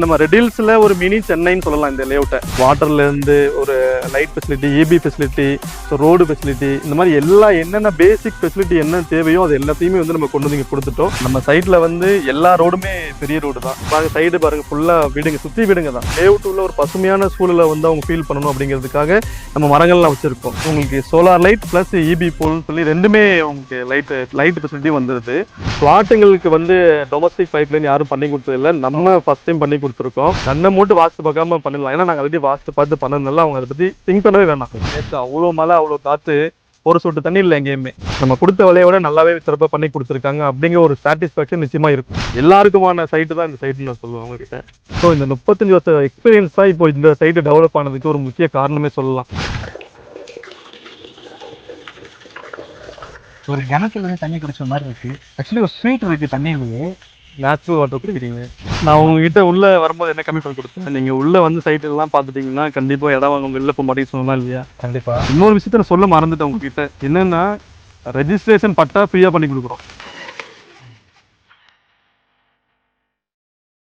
நம்ம ரெடில்ஸில் ஒரு மினி சென்னைன்னு சொல்லலாம் இந்த லேஅவுட்டை வாட்டர்லேருந்து ஒரு light facility EB facility so road facility இந்த மாதிரி எல்லா என்னென்ன பேசிக் ஃபெசிலிட்டி என்ன தேவையோ அது எல்லாத்தையுமே வந்து நம்ம கொண்டு வந்து இங்கே கொடுத்துட்டோம். நம்ம சைட்டில் வந்து எல்லா ரோடுமே பெரிய ரோடு தான். பாருங்க சைடு பாருங்க ஃபுல்லாக வீடுங்க சுற்றி வீடுங்க தான். லேவுட் உள்ள ஒரு பசுமையான சூழலை வந்து அவங்க ஃபீல் பண்ணணும் அப்படிங்கிறதுக்காக நம்ம மரங்கள்லாம் வச்சுருக்கோம். உங்களுக்கு solar light plus EB pole சொல்லி ரெண்டுமே உங்களுக்கு லைட் லைட் ஃபெசிலிட்டி வந்துடுது பிளாட்டுங்களுக்கு வந்து டொமஸ்டிக் பைப்லைன் யாரும் பண்ணி கொடுத்ததில்ல. நம்ம ஃபர்ஸ்ட் டைம் பண்ணி கொடுத்துருக்கோம். கண்ணை மூட்டு வாஸ்து பார்க்காம பண்ணிடலாம். ஏன்னா நாங்கள் ஆல்ரெடி வாஸ்து பார்த்து பண்ணதுனால அவங்க அதை பற்றி திங்க் பண்ணவே வேணாம். நேற்று அவ்வளோ மழை அவ்வளோ காற்று ஒரு சொட்டு தண்ணி இல்லை எங்கேயுமே. நம்ம கொடுத்த விலையை விட நல்லாவே சிறப்பாக பண்ணி கொடுத்துருக்காங்க. அப்படிங்கிற ஒரு சாட்டிஸ்ஃபேக்ஷன் நிச்சயமா இருக்கும். எல்லாருக்குமான சைட்டு தான் இந்த சைட்டுன்னு நான் சொல்லுவேன் உங்ககிட்ட. ஸோ இந்த முப்பத்தஞ்சு வருஷம் எக்ஸ்பீரியன்ஸ் தான் இப்போ இந்த சைட்டு டெவலப் ஆனதுக்கு ஒரு முக்கிய காரணமே சொல்லலாம். ஒரு கிணத்துல தண்ணி குடிச்ச மாதிரி இருக்கு. ஆக்சுவலி ஒரு ஸ்வீட் இருக்கு தண்ணியிலேயே. நேச்சுரல் வாட்டர் குடிக்கிறீங்க. நான் உங்ககிட்ட உள்ள வரும்போது என்ன கம்மி பண்ணி கொடுத்தேன்? நீங்க உள்ள வந்து சைட் எல்லாம் பார்த்துட்டீங்கன்னா கண்டிப்பா இடம் வாங்க வெளில போக மாட்டேன்னு சொல்லலாம் இல்லையா? கண்டிப்பா. இன்னொரு விஷயத்த நான் சொல்ல மறந்துட்டேன் உங்ககிட்ட. என்னன்னா ரெஜிஸ்ட்ரேஷன் பட்டா ஃப்ரீயா பண்ணி கொடுக்குறோம்.